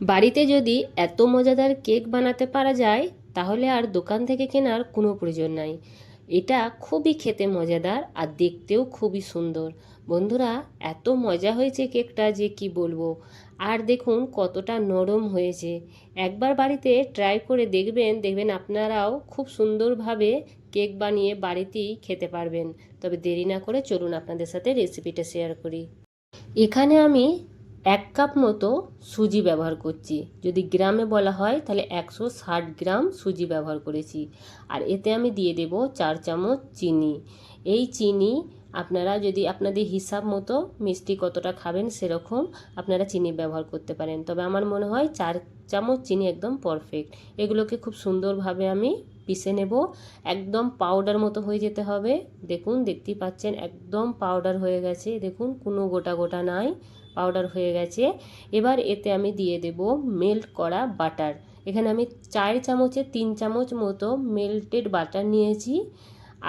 বাড়িতে যদি এত মজাদার কেক বানাতে পারা যায়, তাহলে আর দোকান থেকে কেনার কোনো প্রয়োজন নাই। এটা খুবই খেতে মজাদার আর দেখতেও খুবই সুন্দর। বন্ধুরা, এত মজা হয়েছে কেকটা যে কি বলব? আর দেখুন কতটা নরম হয়েছে। একবার বাড়িতে ট্রাই করে দেখবেন দেখবেন আপনারাও খুব সুন্দরভাবে কেক বানিয়ে বাড়িতেই খেতে পারবেন। তবে দেরি না করে চলুন আপনাদের সাথে রেসিপিটা শেয়ার করি। এখানে আমি এক কাপ মতো সুজি ব্যবহার করছি। যদি গ্রামে বলা হয়, তাহলে একশো ষাট গ্রাম সুজি ব্যবহার করেছি। আর এতে আমি দিয়ে দেব চার চামচ চিনি। এই চিনি আপনারা যদি আপনাদের হিসাব মতো মিষ্টি কতটা খাবেন সেরকম আপনারা চিনি ব্যবহার করতে পারেন। তবে আমার মনে হয় চার চামচ চিনি একদম পারফেক্ট এগুলোকে খুব সুন্দরভাবে আমি পিষে নেব। একদম পাউডার মতো হয়ে যেতে হবে। দেখুন, দেখতেই পাচ্ছেন, একদম পাউডার হয়ে গেছে। দেখুন, কোনো গোটা গোটা নাই। পাউডার হয়ে গেছে। এবার এতে আমি দিয়ে দেব মেল্ট করা বাটার এখানে আমি চার চামচে তিন চামচ মতো মেল্টেড বাটার নিয়েছি।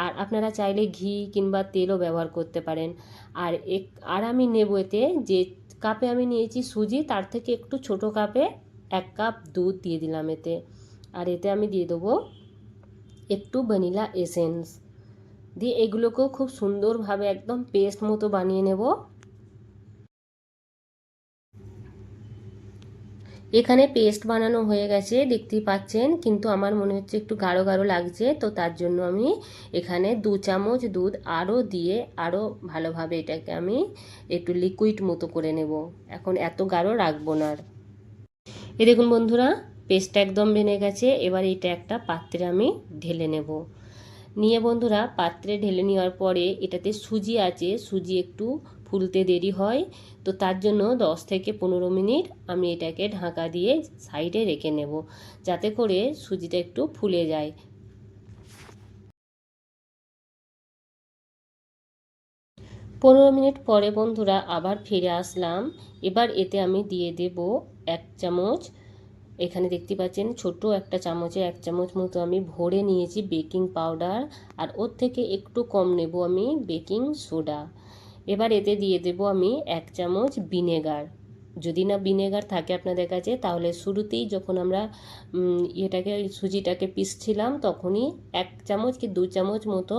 আর আপনারা চাইলে ঘি কিংবা তেলও ব্যবহার করতে পারেন। আর এক, আর আমি নেব এতে যে কাপে আমি নিয়েছি সুজি, তার থেকে একটু ছোট কাপে এক কাপ দুধ দিয়ে দিলাম এতে। আর এতে আমি দিয়ে দেবো একটু ভ্যানিলা এসেন্স দিয়ে এগুলোকেও খুব সুন্দরভাবে একদম পেস্ট মতো বানিয়ে নেব। এখানে পেস্ট বানানো হয়ে গেছে, দেখতেই পাচ্ছেন। কিন্তু আমার মনে হচ্ছে একটু গাঢ় গাঢ় লাগছে, তো তার জন্য আমি এখানে দু চামচ দুধ আরও দিয়ে আরও ভালোভাবে এটাকে আমি একটু লিকুইড মতো করে নেব। এখন এত গাঢ় রাখব না আর। এ দেখুন বন্ধুরা পেস্টটা একদম বেনে গেছে, এবার এটা একটা পাত্রে আমি ঢেলে নেব। নিয়ে বন্ধুরা পাত্রে ঢেলে নেওয়ার পরে এটাতে সুজি আছে, সুজি একটু ফুলতে দেরি হয়, তো তার জন্য 10 থেকে পনেরো মিনিট আমি এটাকে ঢাকা দিয়ে সাইডে রেখে নেব, যাতে করে সুজিটা একটু ফুলে যায়। পনেরো মিনিট পরে বন্ধুরা আবার ফিরে আসলাম, এবার এতে আমি দিয়ে দেব এক চামচ এখানে দেখতে পাচ্ছেন ছোট একটা চামচে এক চামচ মতো আমি ভরে নিয়েছি বেকিং পাউডার, আর ওর থেকে একটু কম নেব আমি বেকিং সোডা। এবার এতে দিয়ে দেব আমি এক চামচ ভিনেগার। যদি না ভিনেগার থাকে আপনাদের কাছে, তাহলে শুরুতেই যখন আমরা এটাকে সুজিটাকে পিসছিলাম, তখনই এক চামচ কি দু চামচ মতো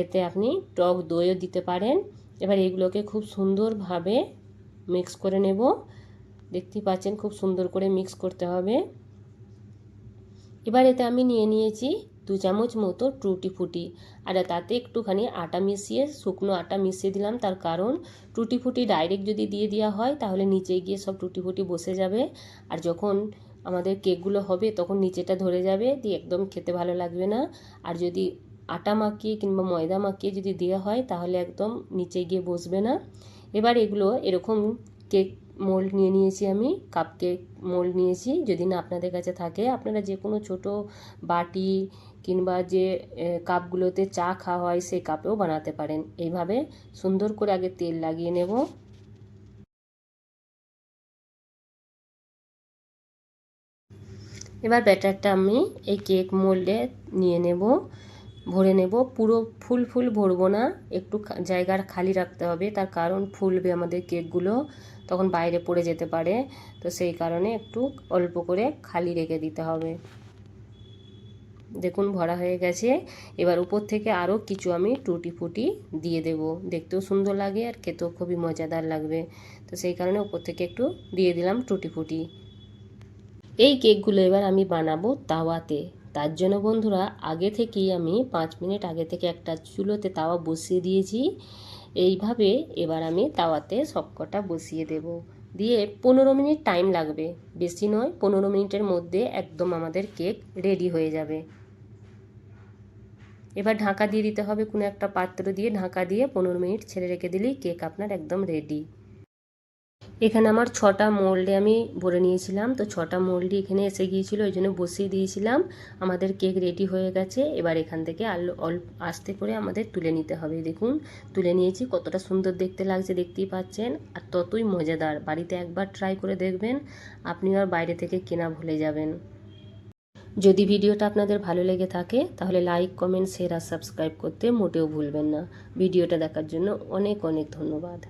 এতে আপনি টক দইও দিতে পারেন। এবার এগুলোকে খুব সুন্দরভাবে মিক্স করে নেব। দেখতেই পাচ্ছেন, খুব সুন্দর করে মিক্স করতে হবে। এবার এতে আমি নিয়ে নিয়েছি দু চামচ মতো টুটি ফুটি। আর তাতে একটুখানি আটা মিশিয়ে, শুকনো আটা মিশিয়ে দিলাম, তার কারণ টুটি ফুটি ডাইরেক্ট যদি দিয়ে দেওয়া হয়, তাহলে নিচে গিয়ে সব টুটি ফুটি বসে যাবে। আর যখন আমাদের কেকগুলো হবে, তখন নিচেটা ধরে যাবে, দিয়ে একদম খেতে ভালো লাগবে না। আর যদি আটা মাখিয়ে কিংবা ময়দা মাখিয়ে যদি দেওয়া হয়, তাহলে একদম নিচে গিয়ে বসবে না। এবার এগুলো এরকম কেক মোল্ড নিয়ে নিয়েছি আমি কাপ কেক মোল্ড নিয়েছি। যদি না আপনাদের কাছে থাকে, আপনারা যে কোনো ছোট বাটি কিংবা যে কাপগুলোতে চা খাওয়া হয় সেই কাপেও বানাতে পারেন। এইভাবে সুন্দর করে আগে তেল লাগিয়ে নেব। এবার ব্যাটারটা আমি এই কেক মোল্ডে নিয়ে নেব। ভরে নেব। পুরো ফুল ফুল ভরবো না। একটু জায়গার খালি রাখতে হবে। তার কারণ ফুলবে আমাদের কেকগুলো। তখন বাইরে পড়ে যেতে পারে। তো সেই কারণে একটু অল্প করে খালি রেখে দিতে হবে। দেখুন, ভরা হয়ে গেছে। এবার উপর থেকে আরও কিছু আমি টুটি ফুটি দিয়ে দেব। দেখতেও সুন্দর লাগে আর খেতেও খুবই মজাদার লাগবে। তো সেই কারণে উপর থেকে একটু দিয়ে দিলাম টুটি ফুটি। এই কেকগুলো এবার আমি বানাবো তাওয়াতে। তার জন্য বন্ধুরা, আগে থেকেই আমি পাঁচ মিনিট আগে থেকে একটা চুলোতে তাওয়া বসিয়ে দিয়েছি। এইভাবে এবার আমি তাওয়াতে সবকটা বসিয়ে দেব। দিয়ে পনেরো মিনিট টাইম লাগবে। বেশি নয়, পনেরো মিনিটের মধ্যে একদম আমাদের কেক রেডি হয়ে যাবে। এবার ঢাকা দিয়ে দিতে হবে কোনো একটা পাত্র দিয়ে। ঢাকা দিয়ে পনেরো মিনিট ছেড়ে রেখে দিলেই কেক আপনার একদম রেডি এখানে আমার ছটা মোল্ডে আমি ভরে নিয়েছিলাম। তো ছটা মোল্ডই এখানে এসে গিয়েছিল, ওই জন্য বসিয়ে দিয়েছিলাম। আমাদের কেক রেডি হয়ে গেছে। এবার এখান থেকে আলু অল্প আস্তে করে আমাদের তুলে নিতে হবে। দেখুন, তুলে নিয়েছি। কতটা সুন্দর দেখতে লাগছে, দেখতেই পাচ্ছেন। আর ততই মজাদার। বাড়িতে একবার ট্রাই করে দেখবেন, আপনি আর বাইরে থেকে কেনা ভুলে যাবেন। যদি ভিডিওটা আপনাদের ভালো লেগে থাকে, তাহলে লাইক, কমেন্ট, শেয়ার আর সাবস্ক্রাইব করতে মোটেও ভুলবেন না। ভিডিওটা দেখার জন্য অনেক অনেক ধন্যবাদ।